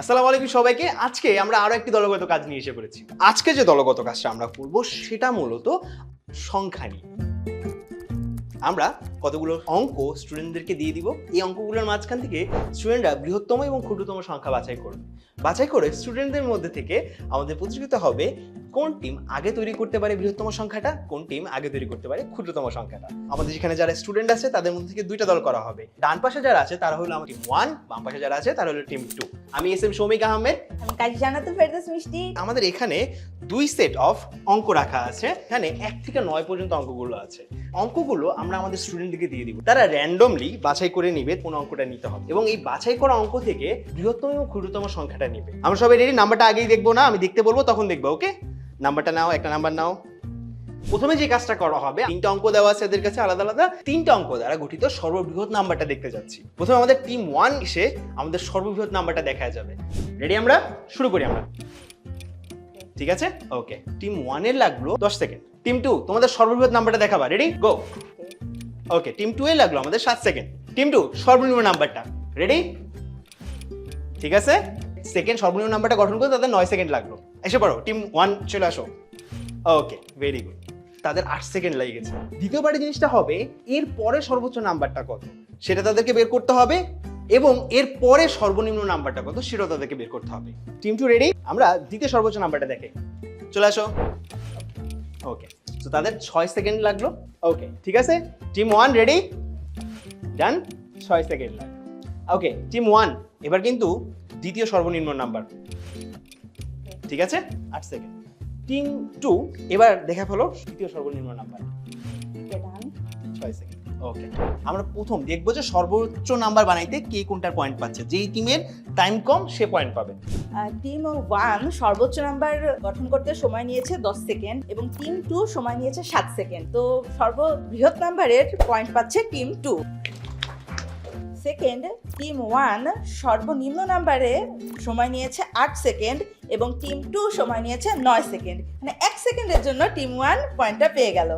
আসসালামু আলাইকুম সবাইকে। আজকে আমরা আরও একটি দলগত কাজ নিয়ে এসে পড়েছি। আজকে যে দলগত কাজটা আমরা করব সেটা মূলত সংখ্যা নিয়ে। আমরা কতগুলো অঙ্ক স্টুডেন্টদেরকে দিয়ে দিব। এই অঙ্কগুলোর মাঝখান থেকে স্টুডেন্টরা বৃহত্তম এবং ক্ষুদ্রতম সংখ্যা বাছাই করবে। বাছাই করে স্টুডেন্টদের মধ্যে থেকে আমাদের প্রতিযোগিতা হবে কোন টিম আগে তৈরি করতে পারে বৃহত্তম সংখ্যাটা? কোন টিম আগে তৈরি করতে পারে ক্ষুদ্রতম সংখ্যাটা? আমাদের যেখানে যারা স্টুডেন্ট আছে তাদের মধ্যে থেকে দুইটা দল করা হবে। ডান পাশে যারা আছে তারা হলো আমার টিম ওয়ান বাম পাশে যারা আছে তারা হলো টিম টু আমি এস এম সৌমিক আহমেদ। আমি কাজী জানাতুল ফেরদৌস মিষ্টি। আমাদের এখানে দুই সেট অফ অঙ্ক রাখা আছে। এখানে এক থেকে নয় পর্যন্ত অঙ্কগুলো আছে। অঙ্কগুলো আমরা আমাদের স্টুডেন্টদেরকে দিয়ে দিব। তারা র্যান্ডমলি বাছাই করে নিবে কোন অঙ্কটা নিতে হবে। এবং এই বাছাই করা অঙ্ক থেকে বৃহত্তম এবং ক্ষুদ্রতম সংখ্যাটা নিবে। আমরা সবাই রেডি নাম্বারটা আগেই দেখব না আমি দেখতে বলব তখন দেখব ওকে নাম্বারটা নাও, একটা নাম্বার নাও। প্রথমে যে কাজটা করা হবে, তিনটা অঙ্ক দেওয়া আছে এদের কাছে, আলাদা আলাদা। তিনটা অঙ্ক দ্বারা গঠিত সর্ববৃহৎ নাম্বারটা দেখতে যাচ্ছি। প্রথমে আমাদের টিম ওয়ান এসে আমাদের সর্ববৃহৎ নাম্বারটা দেখা যাবে। রেডি আমরা? শুরু করি আমরা। ঠিক আছে? ওকে টিম ওয়ানের লাগল দশ সেকেন্ড টিম টু তোমাদের সর্ববৃহৎ নাম্বারটা দেখাবা। Ready go okay team two এ লাগল আমাদের সাত সেকেন্ড টিম টু সর্বনিম্ন নাম্বারটা রেডি ঠিক আছে? সেকেন্ড সর্বনিম্ন নাম্বারটা গঠন করতে তাদের নয় সেকেন্ড লাগল। এসে পড়ো টিম ওয়ান চলে আসো। ওকে ভেরি গুড তাদের আট সেকেন্ড লেগে গেছে। দ্বিতীয়বারে জিনিসটা হবে, এর পরে সর্বোচ্চ নাম্বারটা কত? সেটা তাদেরকে বের করতে হবে এবং এর পরে সর্বনিম্ন নাম্বারটা কত, সেটাও তাদেরকে বের করতে হবে। টিম টু রেডি আমরা দ্বিতীয় সর্বোচ্চ নাম্বারটা দেখে। চলে আসো। ওকে তো তাদের ছয় সেকেন্ড লাগল। ওকে ঠিক আছে? টিম ওয়ান রেডি ডান ছয় সেকেন্ড লাগল। ওকে টিম ওয়ান এবার কিন্তু দ্বিতীয় সর্বনিম্ন নাম্বার ঠিক আছে? আট সেকেন্ড টিম টু এবার দেখা ফেলো দ্বিতীয় সর্বনিম্ন নাম্বার ছয় সেকেন্ড ওকে আমরা প্রথম দেখব যে সর্বোচ্চ নাম্বার বানাইতে কে কোনটার পয়েন্ট পাচ্ছে। যেই টিমের টাইম কম সে পয়েন্ট পাবে। টিম ওয়ান সর্বোচ্চ নাম্বার গঠন করতে সময় নিয়েছে দশ সেকেন্ড এবং টিম টু সময় নিয়েছে সাত সেকেন্ড তো সর্ববৃহৎ নাম্বারের পয়েন্ট পাচ্ছে team two second team one সর্বনিম্ন নাম্বারে সময় নিয়েছে আট সেকেন্ড এবং টিম টু সময় নিয়েছে নয় সেকেন্ড মানে এক সেকেন্ডের জন্য টিম ওয়ান পয়েন্টটা পেয়ে গেল।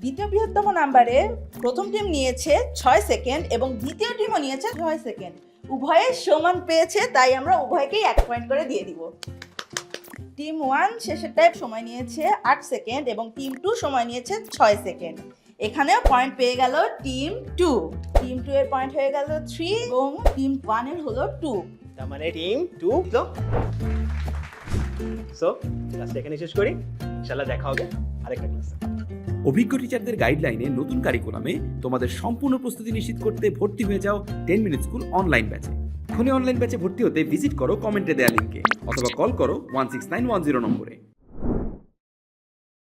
দ্বিতীয় বৃহত্তম নাম্বারে প্রথম টিম নিয়েছে ছয় সেকেন্ড এবং দ্বিতীয় টিমও নিয়েছে ছয় সেকেন্ড উভয়ে সমান পেয়েছে, তাই আমরা উভয়কেই এক পয়েন্ট করে দিয়ে দিব। টিম ওয়ান শেষেরটায় সময় নিয়েছে আট সেকেন্ড এবং টিম টু সময় নিয়েছে ছয় সেকেন্ড এখানেও পয়েন্ট পেয়ে গেল টিম টু টিম টু এর পয়েন্ট হয়ে গেল থ্রি এবং টিম ওয়ানের হলো টু তার মানে টিম টু তো সো ক্লাসটা এখানে শেষ করি। ইনশাল্লাহ দেখা হবে আরেকটা ক্লাসে অভিজ্ঞ টিচারদের গাইডলাইনে নতুন কারিকুলামে তোমাদের সম্পূর্ণ প্রস্তুতি নিশ্চিত করতে ভর্তি হয়ে যাও টেন মিনিট স্কুল অনলাইন ব্যাচে এখনই অনলাইন ব্যাচে ভর্তি হতে ভিজিট করো কমেন্টে দেওয়া লিঙ্কে অথবা কল করো one six nine one zero নম্বরে।